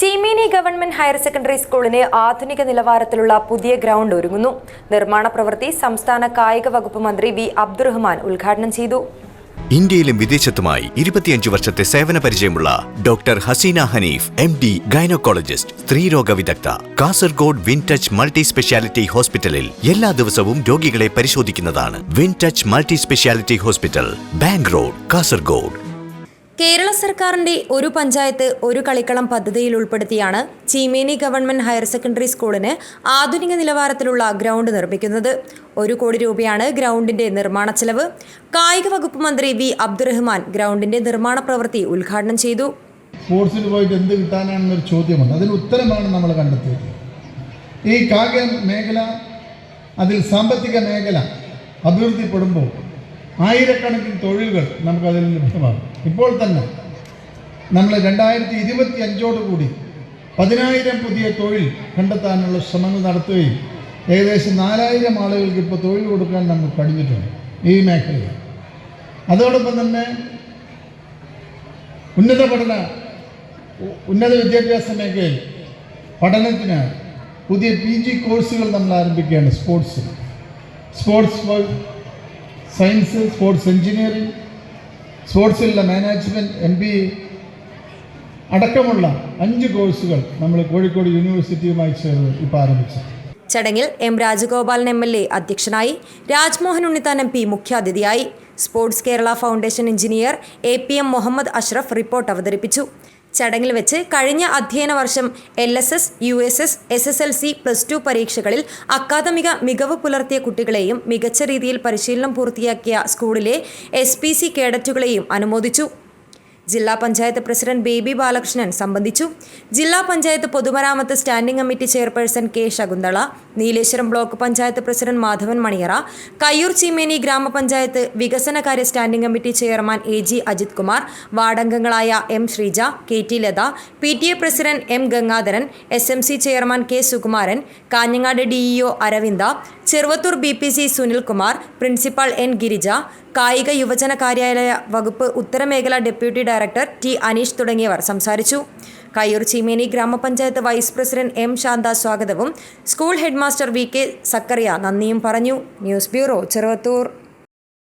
Cheemeni government higher secondary സ്കൂളിന് ആധുനിക നിലവാരത്തിലുള്ള പുതിയ ഗ്രൗണ്ട് ഒരുങ്ങുന്നു. നിർമ്മാണ പ്രവൃത്തി സംസ്ഥാന കായിക വകുപ്പ് മന്ത്രി വി അബ്ദുറഹ്മാൻ ഉദ്ഘാടനം ചെയ്തു. ഇന്ത്യയിലും വിദേശത്തുമായി ഇരുപത്തിയഞ്ച് വർഷത്തെ സേവന പരിചയമുള്ള doctor Haseena Hanif M D gynaecologist സ്ത്രീരോഗ വിദഗ്ധ Kasaragod win touch multi speciality ഹോസ്പിറ്റലിൽ എല്ലാ ദിവസവും രോഗികളെ പരിശോധിക്കുന്നതാണ് win touch multi speciality hospital bank road Kasaragod. Kerala സർക്കാരിന്റെ ഒരു പഞ്ചായത്ത് ഒരു കളിക്കളം പദ്ധതിയിൽ ഉൾപ്പെടുത്തിയാണ് ചീമേനി ഗവൺമെന്റ് ഹയർ സെക്കൻഡറി സ്കൂളിന് ആധുനിക നിലവാരത്തിലുള്ള ഗ്രൗണ്ട് നിർമ്മിക്കുന്നത്. ഒരു കോടി രൂപയാണ് ഗ്രൗണ്ടിന്റെ നിർമ്മാണ ചെലവ്. കായിക വകുപ്പ് മന്ത്രി വി അബ്ദുറഹ്മാൻ ഗ്രൗണ്ടിന്റെ നിർമ്മാണ പ്രവൃത്തി ഉദ്ഘാടനം ചെയ്തു. സ്പോർട്സിൽ പോയിട്ട് എന്ത് കിട്ടാനാണെന്നൊരു ചോദ്യമുണ്ട്. അതിന് ഉത്തരമാണ് നമ്മൾ കണ്ടെത്തിയത്. ഈ കായിക മേഖല അതിൽ സാമ്പത്തിക മേഖല അഭിവൃദ്ധിപ്പെടുമ്പോൾ ആയിരക്കണക്കിന് തൊഴിലുകൾ നമുക്കതിൽ ലഭ്യമാകും. ഇപ്പോൾ തന്നെ നമ്മൾ രണ്ടായിരത്തി ഇരുപത്തി അഞ്ചോടുകൂടി പതിനായിരം പുതിയ തൊഴിൽ കണ്ടെത്താനുള്ള ശ്രമങ്ങൾ നടത്തുകയും ഏകദേശം നാലായിരം ആളുകൾക്ക് ഇപ്പോൾ തൊഴിൽ കൊടുക്കാൻ നമുക്ക് കഴിഞ്ഞിട്ടുണ്ട് ഈ മേഖലയിൽ. അതോടൊപ്പം തന്നെ ഉന്നത പഠന ഉന്നത വിദ്യാഭ്യാസ മേഖലയിൽ പഠനത്തിന് പുതിയ പി ജി കോഴ്സുകൾ നമ്മൾ ആരംഭിക്കുകയാണ് sports sports science sports engineering സ്പോർട്സിലുള്ള management M B A അടക്കമുള്ള അഞ്ച് കോഴ്സുകൾ നമ്മൾ കോഴിക്കോട് യൂണിവേഴ്സിറ്റിയുമായി ചേർന്ന് ഇപ്പോൾ ആരംഭിച്ചു. ചടങ്ങിൽ M Rajagopalan M L A അധ്യക്ഷനായി രാജ്മോഹൻ ഉണ്ണിത്താൻ എം പി മുഖ്യാതിഥിയായി sports Kerala foundation engineer A P M Muhammad Ashraf report അവതരിപ്പിച്ചു. ചടങ്ങിൽ വെച്ച് കഴിഞ്ഞ അധ്യയന വർഷം L S S U S S S S L C plus two പരീക്ഷകളിൽ അക്കാദമിക മികവ് പുലർത്തിയ കുട്ടികളെയും മികച്ച രീതിയിൽ പരിശീലനം പൂർത്തിയാക്കിയ സ്കൂളിലെ എസ് പി സി കേഡറ്റുകളെയും അനുമോദിച്ചു. ജില്ലാ പഞ്ചായത്ത് പ്രസിഡന്റ് ബേബി ബാലകൃഷ്ണൻ സംബന്ധിച്ചു. ജില്ലാ പഞ്ചായത്ത് പൊതുമരാമത്ത് standing committee chairperson K Shakuntala Nileshwaram block panchayat president Madhavan Maniyara Kayyur Cheemeni ഗ്രാമപഞ്ചായത്ത് വികസനകാര്യ standing committee chairman A G Ajith Kumar വാർഡംഗങ്ങളായ M Sreeja K T Latha P T A president M Gangadharan S M C chairman K Sukumaran Kanhangad DEO Aravinda Cheruvathur B P C Sunilkumar principal N Girija കായിക യുവജന കാര്യാലയ വകുപ്പ് ഉത്തരമേഖല deputy director T Aneesh തുടങ്ങിയവർ സംസാരിച്ചു. കയ്യൂർ ചീമേനി ഗ്രാമപഞ്ചായത്ത് vice president M Shantha സ്വാഗതവും. School headmaster V K Zachariah നന്ദിയും പറഞ്ഞു. News bureau Cheruvathur.